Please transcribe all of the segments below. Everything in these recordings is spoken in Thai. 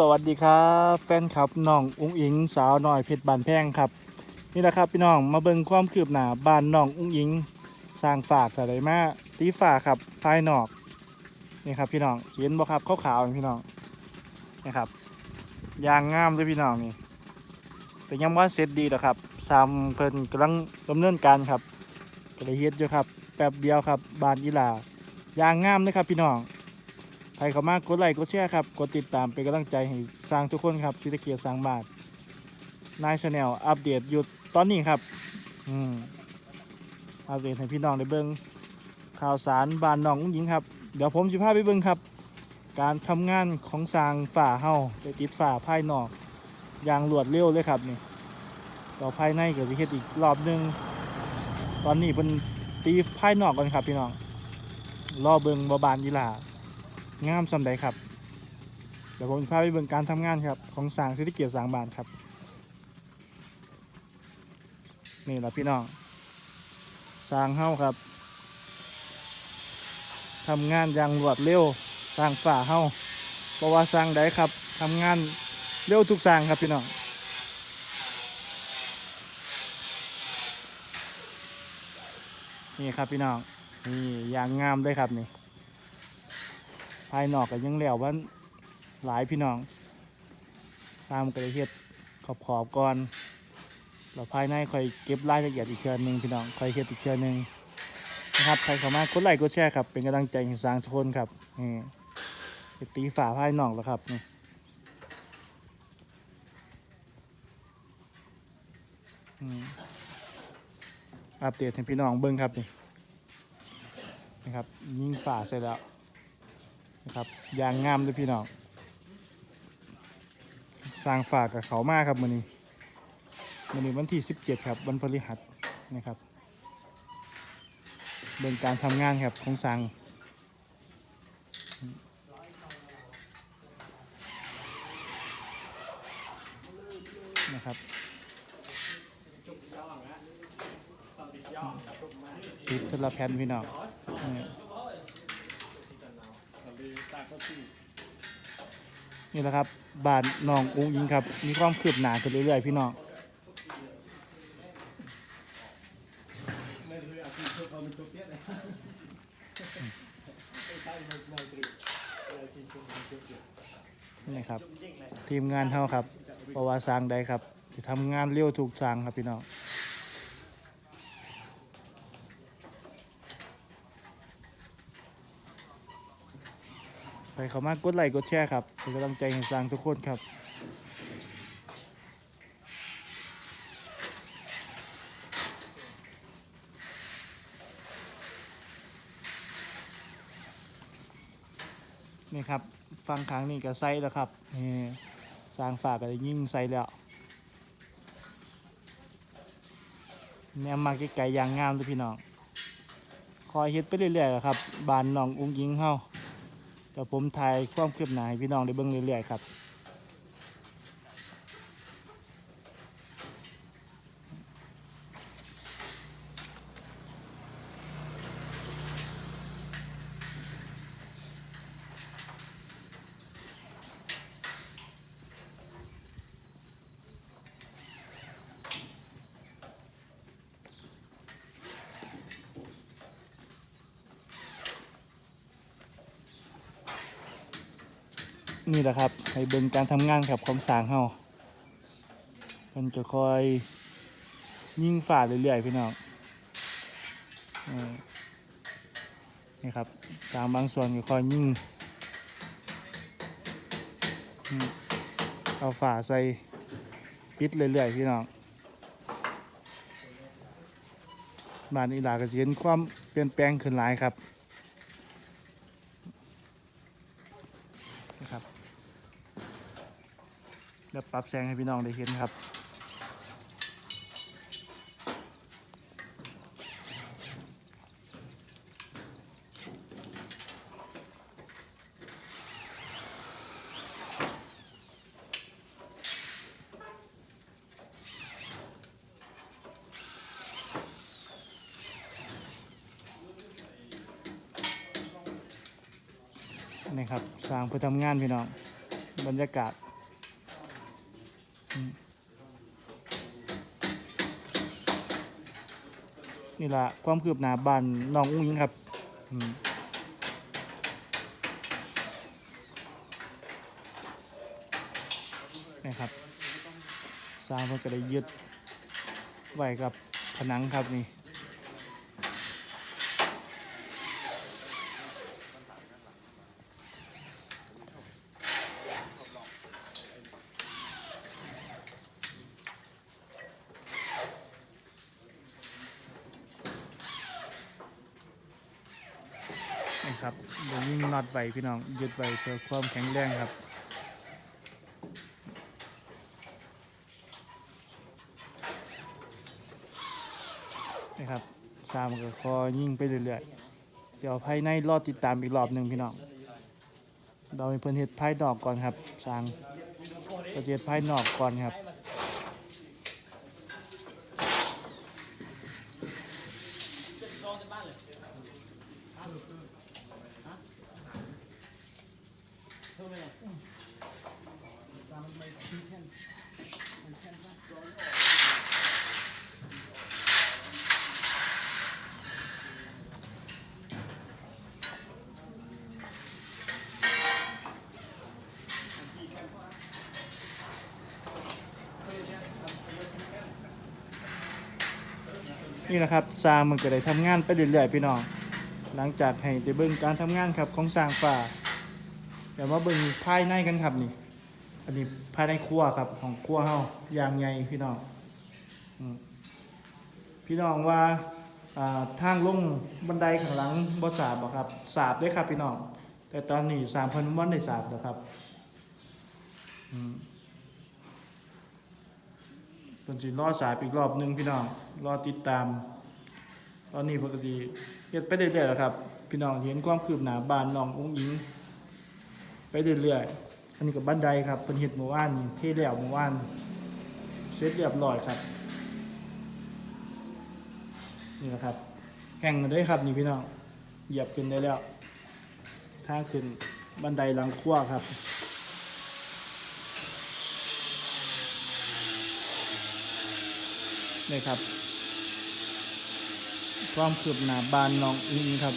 สวัสดีครับแฟนคลับน้องอุ้งอิง สาวน้อยเพชรบานแพงครับ นี่แหละครับพี่น้องมาเบิ่งความคืบหน้าบ้านน้องอุ้งอิง สร้างฝากอะไรมาตีฝาครับภายนอกนี่ครับพี่น้องเห็นบ่ครับขาวๆพี่น้องนี่ครับยางงามเลยพี่น้องนี่แต่ยังว่าเสร็จดีหรอครับซ้ำเพิ่นกำลังดำเนินการครับก็เลยเฮ็ดอยู่ครับแป๊บเดียวครับบานอีหลายางงามเลยครับพี่น้อง ใครเขามากกดไลค์กดแชร์ครับกดติดตามเป็นกำลังใจให้สร้างทุกคนครับที่ตะเกียบสร้างบานนายชาแนลอัปเดตอยู่ตอนนี้ครับ อืมอัปเดตให้พี่น้องได้เบิ่งข่าวสารบ้านน้องหญิงครับ เดี๋ยวผมจะพาไปเบิ่งครับ การทำงานของสร้างฝ่าเฮาได้ติดฝ่าภายนอก อย่างรวดเร็วเลยครับนี่ต่อภายในก็จะเฮ็ดอีกรอบหนึง ตอนนี้เป็นตีภายนอกก่อนครับพี่น้องรอเบิ่งบ่บานยีหลา งามสำใดครับเดี๋ยวผมจะพาไปเบิ่งการทำงานครับ ของสางเศรษฐกิจสางบานครับ นี่แหละพี่น้องสางเฮ้าครับทำงานอย่างรวดเร็วสางฝ่าเฮ้าเพราะว่าสางใดครับทำงานเร็วทุกสางครับพี่น้องนี่ครับพี่น้องนี่อย่างงามเลยครับนี่ายนอกก็ยังแล้วว่าหลายพี่น้องตามกระเทียดขอบขอบก่อนแล้วภายในคอยเก็บรายละเอียดอีกเทื่อหนึงพี่น้องคอยเฮ็ดอีกเทื่อหนึงนะครับใครเข้ามากดไลค์กดแชร์ครับเป็นกำลังใจให้สร้างทุกคนครับนี่ตีฝาภายนอกแล้วครับนี่อัปเดตให้พี่น้องเบิ่งครับนี่นะครับ ยิงฝาเสร็จแล้ว นะครับยางงามเลยพี่น้องสร้างฝากกับเขามากครับมือนี้มือนี้วันที่ 17 ครับวันพฤหัสนะครับเดินการทำงานครับของสร้างนะครับติดทละแผ่นพี่น้อง นี่แหละครับบ้านน้องอุ้งยิงครับ มีความคืบหนาขึ้นเรื่อยๆพี่น้องนี่ครับ ทีมงานเท่าครับเพราะว่าสร้างใดครับจะทำงานเร็วถูกสร้างครับพี่น้อง ไปเขามากกดไลค์กดแชร์ครับเป็นกำลังใจให้สร้างทุกคนครับนี่ครับฟังครั้งนี้ก็ใส่แล้วครับนี่สร้างฝากก็ได้ยิ่งใส่แล้วแนวมาไกลๆอย่างงามเลยพี่น้องคอยเฮ็ดไปเรื่อยๆครับบานน้องอุ้งยิงเฮา แต่ผมถ่ายความคืบหน้าให้พี่น้องได้เบิ่งเรื่อยๆครับ นี่แหละครับ ให้เบิ่งการทำงานครับของสางเฮามันจะคอยยิ่งฝ่าเรื่อยๆพี่น้องนี่ครับตามบางส่วนก็คอยยิ่งเอาฝ่าใส่ปิดเรื่อยๆพี่น้องบ้านอีหลาก็สิเห็นความเปลี่ยนแปลงขึ้นหลายครับนะครับ เดี๋ยวปรับแสงให้พี่น้องได้เห็นครับ นี่ครับสร้างเพื่อทำงานพี่น้องบรรยากาศ นี่ละความคืบหน้าบ้านน้องอุ้งยิงครับนะครับสร้างเพื่อจะได้ยึดไว้กับผนังครับนี่ ครับเดี๋ยวยิ่งน็อตไว้พี่น้องยึดไว้เพื่อความแข็งแรงครับนะครับซามก็คอยิ่งไปเรื่อยๆเดี๋ยวภายในรอดติดตามอีกรอบหนึ่งพี่น้องเราให้เพิ่นเฮ็ดภายนอกก่อนครับสร้างประเฮ็ดภายนอกก่อนครับ นี่นะครับสร้างมันก็ได้ทำงานไปเรื่อยๆพี่น้อง หลังจากให้ได้เบิ่งการทำงานครับของสร้างป่า เดี๋ยวมาเบิ่งภายในกันครับนี่ อันนี้ภายในครัวครับของครัวเฮาอย่างใหญ่พี่น้องอืมพี่น้องว่าอ่าทางลงบันไดข้างหลังบ่สาบบ่ครับสาบได้ครับพี่น้องแต่ตอนนี้สามพันวันได้สาบแล้วครับอืมเพิ่นสิรอสายอีกรอบหนึงพี่น้องรอติดตาม ตอนนี้ปกติเฮ็ดไปเรื่อยๆแล้วครับ พี่น้องเห็นความคืบหน้าบ้านน้ององค์หญิง ไปเรื่อยๆอันนี้กับบันไดครับเพิ่นเฮ็ดเมื่อวานนี่เทแล้วเมื่อวานเสร็จเรียบร้อยครับ นี่แหละครับแข่งกันได้ครับนี่พี่น้องเหยียบขึ้นได้แล้วทาขึ้นบันไดหลังครัวครับนี่ครับความคืบหน้าบานน้องอิงครับ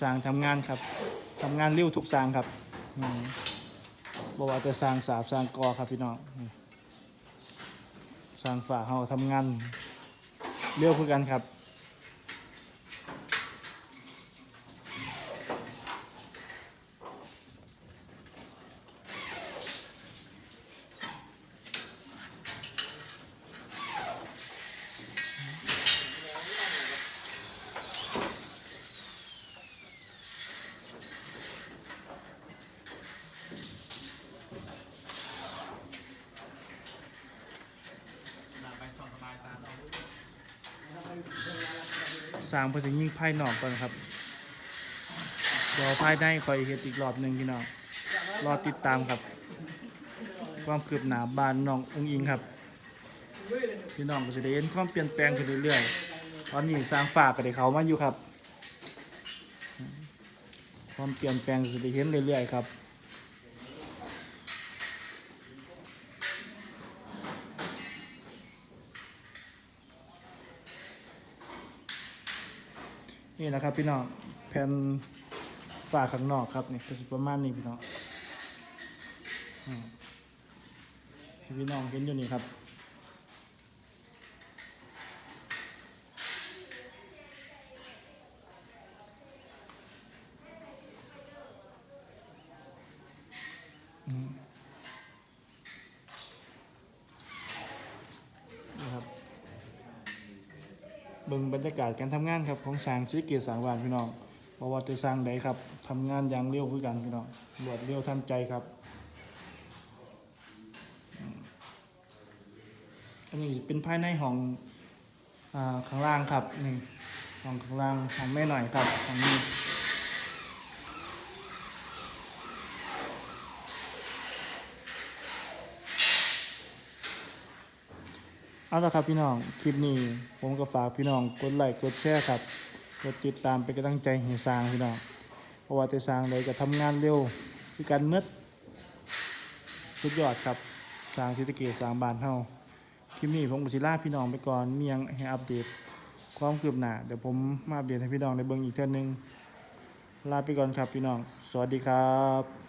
สร้างทำงานครับทำงานเร็วทุกสร้างครับบอกว่าจะสร้างสาบสร้างกอครับพี่น้องสร้างฝ่าเฮาทำงานเร็วคือกันครับ สร้างเพื่อจะยิ่งภายนอกก่อนครับเดี๋ยวภายในคอยเฮ็ดอีกรอบหนึ่งพี่น้องรอติดตามครับ ความคืบหน้าบานน้ององอิงครับ พี่น้องก็จะได้เห็นความเปลี่ยนแปลงขึ้นเรื่อยๆตอนนี้สร้างฝากก็ได้เขามาอยู่ครับ ความเปลี่ยนแปลงจะได้เห็นเรื่อยๆครับ นี่นะครับ พี่น้องแผ่นฝาข้างนอกครับนี่ก็สิประมาณนี้พี่น้องที่พี่น้องเห็นอยู่นี่ครับ อืมนี่ครับ เบิ่งบรรยากาศการทำงานครับของสร้างศิริเกียรติสร้างวานพี่น้องบ่าว่าจะสร้างใดครับทำงานอย่างเร็วคือกันพี่น้องรวดเร็วทันใจครับ อันนี้เป็นภายในของอ่าข้างล่างครับนี่ของข้างล่างของแม่หน่อยครับของนี้ เอาละครับพี่น้อง คลิปนี้ ผมก็ฝากพี่น้องกดไลค์กดแชร์ครับ กดติดตามเป็นกำลังใจให้สร้างพี่น้อง เพราะว่าแต่สร้างเลยจะทำงานเร็วคือกันเมืดสุดยอดครับสร้างเศรษฐกิจสร้างบ้านเฮาคลิปนี้ผมกุศิลาพี่น้องไปก่อนมียังให้อัปเดตความคืบหน้าเดี๋ยวผมมาอัปเดตให้พี่น้องได้เบิ่งอีกเทื่อนึงลาไปก่อนครับพี่น้อง สวัสดีครับ